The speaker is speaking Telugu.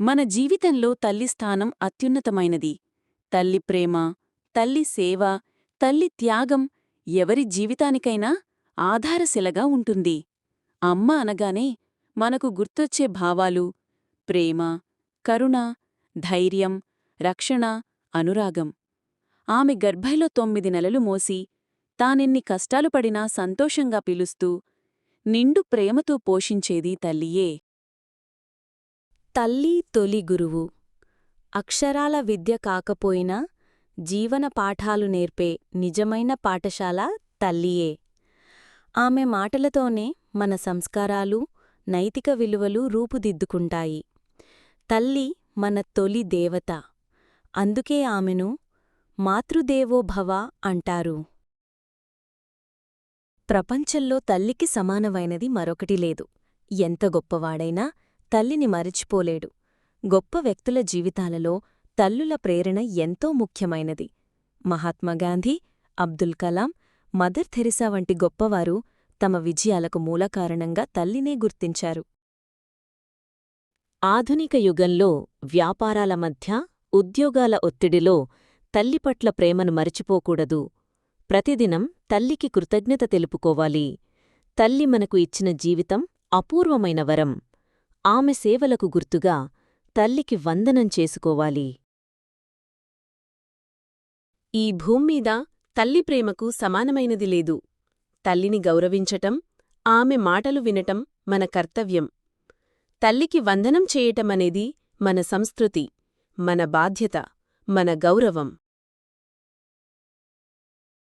మన జీవితంలో తల్లి స్థానం అత్యున్నతమైనది. తల్లి ప్రేమ తల్లి సేవ తల్లి త్యాగం ఎవరి జీవితానికైనా ఆధారశిలగా ఉంటుంది. అమ్మ అనగానే మనకు గుర్తొచ్చే భావాలు ప్రేమ కరుణ ధైర్యం రక్షణ అనురాగం. ఆమె గర్భైలో తొమ్మిది నెలలు మోసి తానెన్ని కష్టాలు పడినా సంతోషంగా పిలుస్తూ నిండు ప్రేమతో పోషించేది తల్లియే. తల్లి తొలి గురువు. అక్షరాల విద్య కాకపోయినా జీవన పాఠాలు నేర్పే నిజమైన పాఠశాల తల్లియే. ఆమె మాటలతోనే మన సంస్కారాలు నైతిక విలువలు రూపుదిద్దుకుంటాయి. తల్లి మన తొలి దేవత. అందుకే ఆమెను మాతృదేవోభవ అంటారు. ప్రపంచంలో తల్లికి సమానమైనది మరొకటి లేదు. ఎంత గొప్పవాడైనా తల్లిని మరిచిపోలేడు. గొప్ప వ్యక్తుల జీవితాలలో తల్లుల ప్రేరణ ఎంతో ముఖ్యమైనది. మహాత్మాగాంధీ అబ్దుల్ కలాం మదర్ థెరిసా వంటి గొప్పవారు తమ విజయాలకు మూలకారణంగా తల్లినే గుర్తించారు. ఆధునిక యుగంలో వ్యాపారాల మధ్య ఉద్యోగాల ఒత్తిడిలో తల్లిపట్ల ప్రేమను మరచిపోకూడదు. ప్రతిదినం తల్లికి కృతజ్ఞత తెలుపుకోవాలి. తల్లి మనకు ఇచ్చిన జీవితం అపూర్వమైన వరం. ఆమె సేవలకు గుర్తుగా తల్లికి వందనం చేసుకోవాలి. ఈ భూమ్మీద తల్లి ప్రేమకు సమానమైనది లేదు. తల్లిని గౌరవించటం ఆమె మాటలు వినటం మన కర్తవ్యం. తల్లికి వందనం చేయటమనేది మన సంస్కృతి మన బాధ్యత మన గౌరవం.